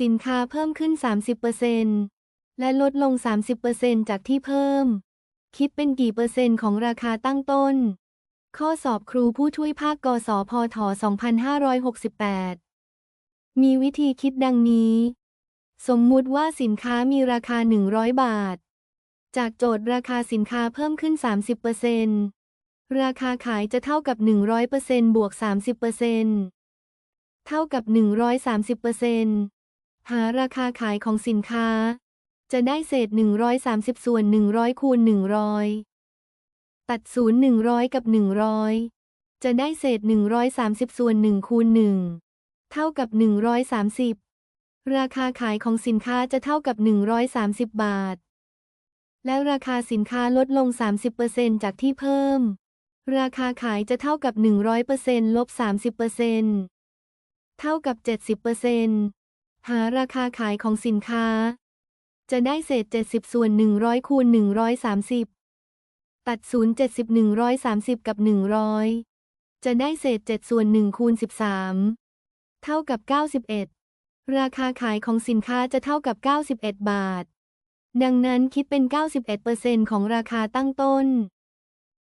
สินค้าเพิ่มขึ้น 30%และลดลง 30%จากที่เพิ่ม คิดเป็นกี่เปอร์เซ็นต์ของราคาตั้งต้น ข้อสอบครูผู้ช่วยภาคกสพท2568 มีวิธีคิดดังนี้ สมมุติว่าสินค้ามีราคา 100 บาท จากโจทย์ราคาสินค้าเพิ่มขึ้น 30%ราคาขายจะเท่ากับ 100%บวก 30%เท่ากับ 130% หาราคาขายของสินค้า จะได้เศษ 130 ส่วน 100 คูณ 100 ตัดศูนย์100 กับ 100 จะได้เศษ 130 ส่วน 1 คูณ 1 เท่ากับ 130 ราคาขายของสินค้าจะเท่ากับ 130 บาท และราคาสินค้าลดลง 30%จากที่เพิ่ม ราคาขายจะเท่ากับ 100%ลบ 30%เท่ากับ 70% หาราคาขายของสินค้า จะได้เศษ 70 ส่วน 100 คูณ 130 ตัด 0 70 130 กับ 100 จะได้เศษ 7 ส่วน 1 คูณ 13 เท่ากับ 91 ราคาขายของสินค้าจะเท่ากับ 91 บาท ดังนั้นคิดเป็น 91%ของราคาตั้งต้น